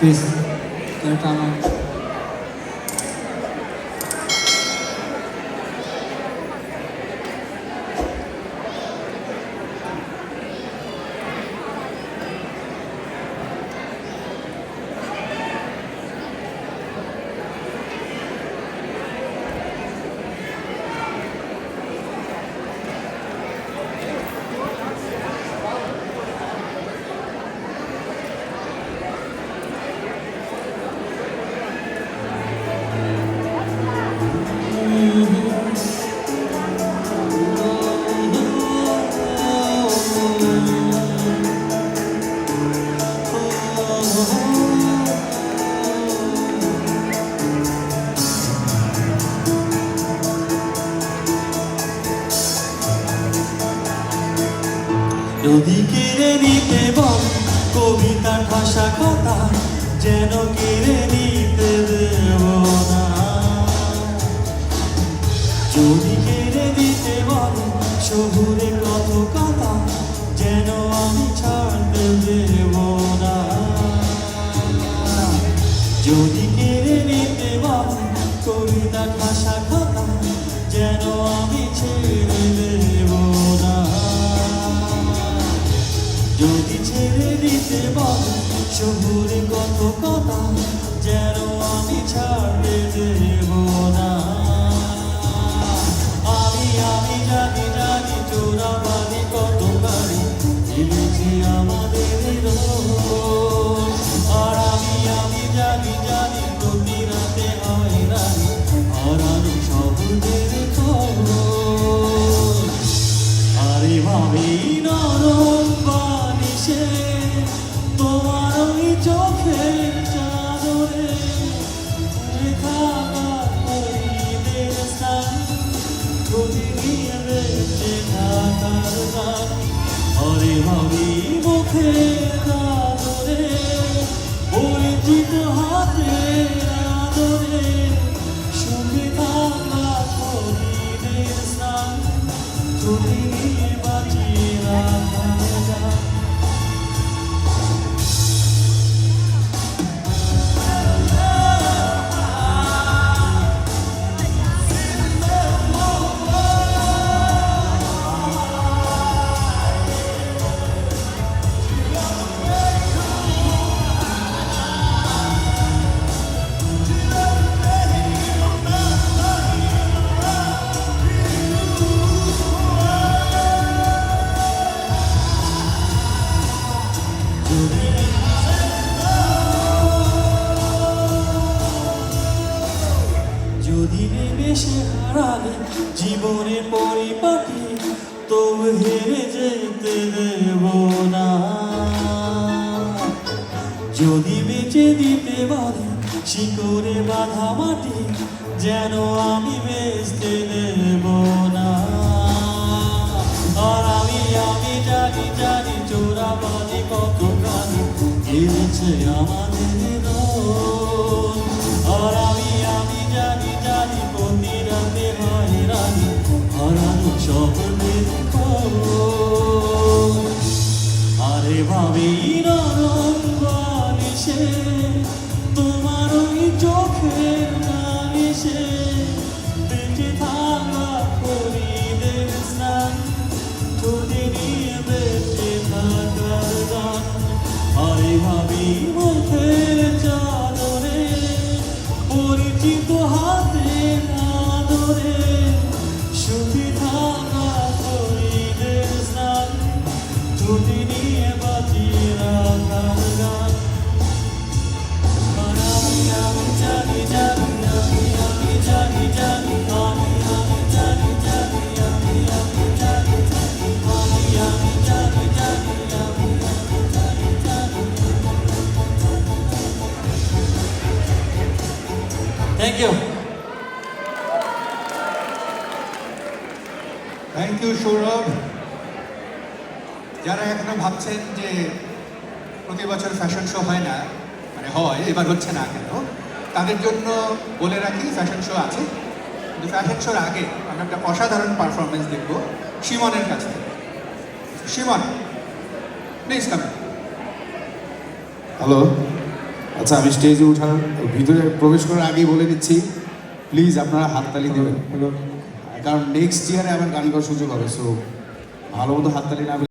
Peace. Terutama. যদি কেড়ে নিতে বল কবিতার ভাষা কথা যেন কেড়ে নিতে দেব না। যদি কেড়ে দিতে বল, শহুরে কত কথা যেন আমি ছাড়তে দেব না। যদি কেড়ে নিতে বল কবিতার ভাষা কথা যেন আমি ছেড়ে দেব যদি ছেড়ে দিতে বল, শহুরে কত কথা যেন আমি ছাড়তে দেব না আমি আমি জানি জানি চোরা বাড়ি কত গাড়ি আমাদের রোজ। প্রতিদিন বেঁচে থাকার গান আরে ভাবি মুখে কাদরে পরিচিত যদি নিমেষে হারালে জীবনের পরিপাটি, তবু হেরে যেতে দেব না যদি বেঁচে দিতে বলে শিকড়ে বাঁধা মাটি, যেন আমি বেচতে দেব না আর আমি আমি জানি জানি চোরা বাজে কত গানি গেছে আমাদের। আর আমি আমি আরে ভাবি নরম বালিশে তোমার ওই চোখের নালিশে বেঁচে থাকা করিদের স্নান ঠোঁটে নিয়ে বেঁচে থাকার গান। আরে ভাবি, মুখের চাদরে, পরিচিত হাতে আদরে সুখী thank you thank you Sourav যারা এখনও ভাবছেন যে প্রতি বছর ফ্যাশন শো হয় না মানে হয় এবার হচ্ছে না কেন তাদের জন্য বলে রাখি ফ্যাশন শো আছে। কিন্তু ফ্যাশন শোর আগে আমরা একটা অসাধারণ পারফরমেন্স দেখব সিমনের কাছ থেকে। সিমন প্লিজ কাম হ্যালো আচ্ছা আমি স্টেজে ওঠার ভিতরে প্রবেশ করার আগেই বলে দিচ্ছি প্লিজ আপনারা হাততালি দেবেন। কারণ নেক্সট ইয়ারে আমার গান গাওয়ার সুযোগ হবে সো ভালো মতো হাততালি না